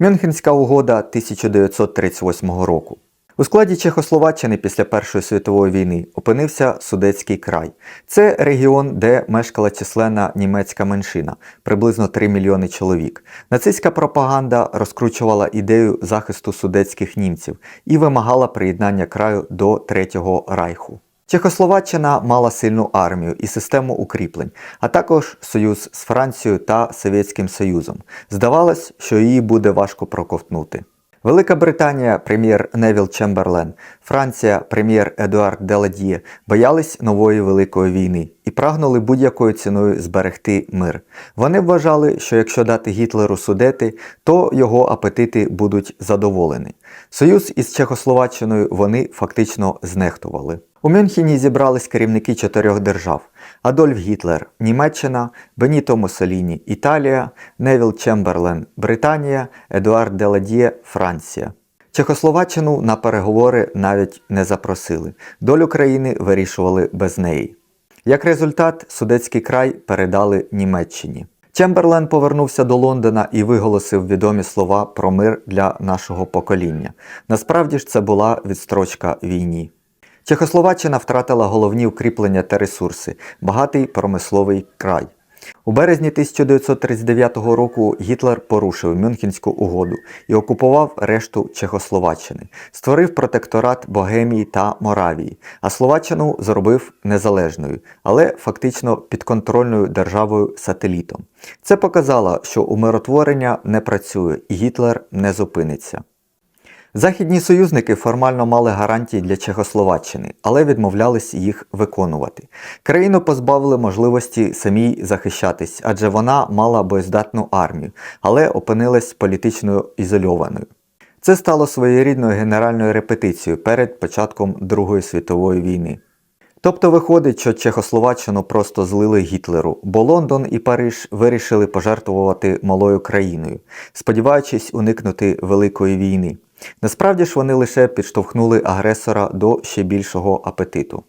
Мюнхенська угода 1938 року. У складі Чехословаччини після Першої світової війни опинився Судетський край. Це регіон, де мешкала численна німецька меншина, приблизно 3 мільйони чоловік. Нацистська пропаганда розкручувала ідею захисту судетських німців і вимагала приєднання краю до Третього райху. Чехословаччина мала сильну армію і систему укріплень, а також союз з Францією та Совєтським Союзом. Здавалось, що її буде важко проковтнути. Велика Британія, прем'єр Невіл Чемберлен, Франція, прем'єр Едуард Деладіє боялись нової великої війни і прагнули будь-якою ціною зберегти мир. Вони вважали, що якщо дати Гітлеру судети, то його апетити будуть задоволені. Союз із Чехословаччиною вони фактично знехтували. У Мюнхені зібрались керівники чотирьох держав: Адольф Гітлер, Німеччина, Беніто Муссоліні, Італія, Невіл Чемберлен, Британія, Едуард Деладіє, Франція. Чехословаччину на переговори навіть не запросили. Долю країни вирішували без неї. Як результат, Судетський край передали Німеччині. Чемберлен повернувся до Лондона і виголосив відомі слова про мир для нашого покоління. Насправді ж це була відстрочка війні. Чехословаччина втратила головні укріплення та ресурси, багатий промисловий край. У березні 1939 року Гітлер порушив Мюнхенську угоду і окупував решту Чехословаччини, створив протекторат Богемії та Моравії, а Словаччину зробив незалежною, але фактично підконтрольною державою сателітом. Це показало, що умиротворення не працює і Гітлер не зупиниться. Західні союзники формально мали гарантії для Чехословаччини, але відмовлялись їх виконувати. Країну позбавили можливості самій захищатись, адже вона мала боєздатну армію, але опинилась політично ізольованою. Це стало своєрідною генеральною репетицією перед початком Другої світової війни. Тобто виходить, що Чехословаччину просто злили Гітлеру, бо Лондон і Париж вирішили пожертвувати малою країною, сподіваючись уникнути великої війни. Насправді ж вони лише підштовхнули агресора до ще більшого апетиту.